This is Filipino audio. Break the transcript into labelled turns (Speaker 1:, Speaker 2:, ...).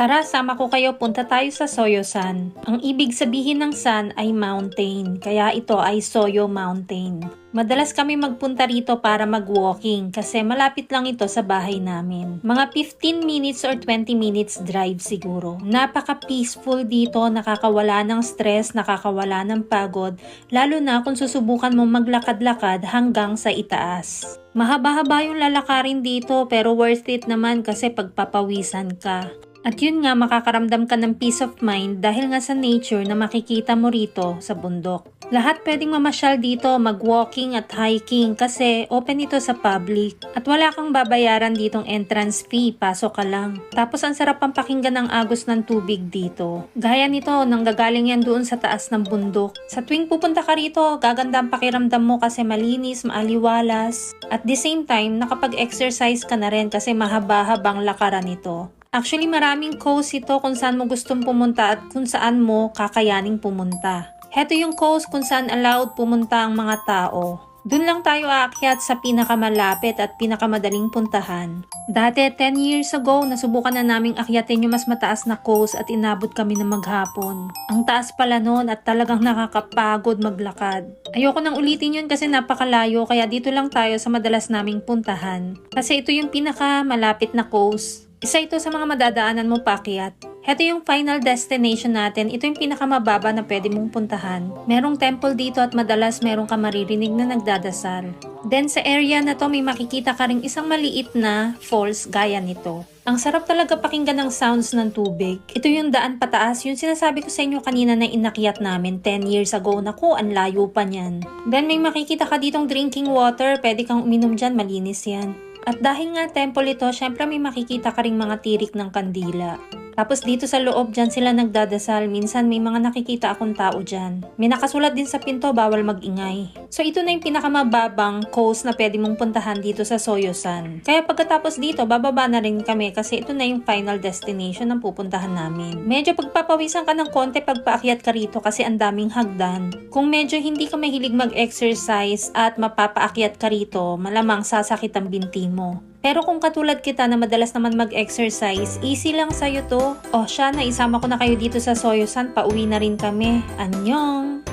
Speaker 1: Tara, sama ko kayo, punta tayo sa Soyo-san. Ang ibig sabihin ng san ay mountain, kaya ito ay Soyo Mountain. Madalas kami magpunta rito para mag-walking kasi malapit lang ito sa bahay namin. Mga 15 minutes or 20 minutes drive siguro. Napaka-peaceful dito, nakakawala ng stress, nakakawala ng pagod, lalo na kung susubukan mo maglakad-lakad hanggang sa itaas. Mahaba-haba yung lalakarin dito pero worth it naman kasi pagpapawisan ka. At yun nga, makakaramdam ka ng peace of mind dahil nga sa nature na makikita mo rito sa bundok. Lahat pwedeng mamasyal dito, mag-walking at hiking kasi open ito sa public. At wala kang babayaran ditong entrance fee, pasok ka lang. Tapos ang sarap ang pakinggan ng agos ng tubig dito. Gaya nito, nanggagaling yan doon sa taas ng bundok. Sa tuwing pupunta ka rito, gaganda ang pakiramdam mo kasi malinis, maaliwalas. At the same time, nakapag-exercise ka na rin kasi mahaba-habang lakaran ito. Actually, maraming coast ito kung saan mo gustong pumunta at kung saan mo kakayaning pumunta. Heto yung coast kung saan allowed pumunta ang mga tao. Doon lang tayo aakyat sa pinakamalapit at pinakamadaling puntahan. Dati, 10 years ago, nasubukan na naming akyatin yung mas mataas na coast at inabot kami na maghapon. Ang taas pala noon at talagang nakakapagod maglakad. Ayoko nang ulitin yun kasi napakalayo kaya dito lang tayo sa madalas naming puntahan. Kasi ito yung pinakamalapit na coast isa ito sa mga madadaanan mo pakyat. Heto yung final destination natin. Ito yung pinakamababa na pwede mong puntahan. Merong temple dito at madalas merong ka maririnig na nagdadasal. Then sa area na to may makikita ka ring isang maliit na falls gaya nito. Ang sarap talaga pakinggan ng sounds ng tubig. Ito yung daan pataas, yung sinasabi ko sa inyo kanina na inakyat namin 10 years ago. Naku, ang layo pa niyan. Then may makikita ka ditong drinking water, pwede kang uminom dyan, malinis yan. At dahil nga temple ito, syempre may makikita ka ring mga tirik ng kandila. Tapos dito sa loob dyan sila nagdadasal. Minsan may mga nakikita akong tao dyan. May nakasulat din sa pinto, bawal magingay. So ito na yung pinakamababang coast na pwede mong puntahan dito sa Soyosan. Kaya pagkatapos dito, bababa na rin kami kasi ito na yung final destination ng pupuntahan namin. Medyo pagpapawisan ka ng konti pagpaakyat ka rito kasi ang daming hagdan. Kung medyo hindi ka mahilig mag-exercise at mapapaakyat ka rito, malamang sasakit ang binti mo. Pero kung katulad kita na madalas naman mag-exercise, easy lang sa'yo to. O siya, na isama ko na kayo dito sa Soyosan, pauwi na rin kami. Anyong!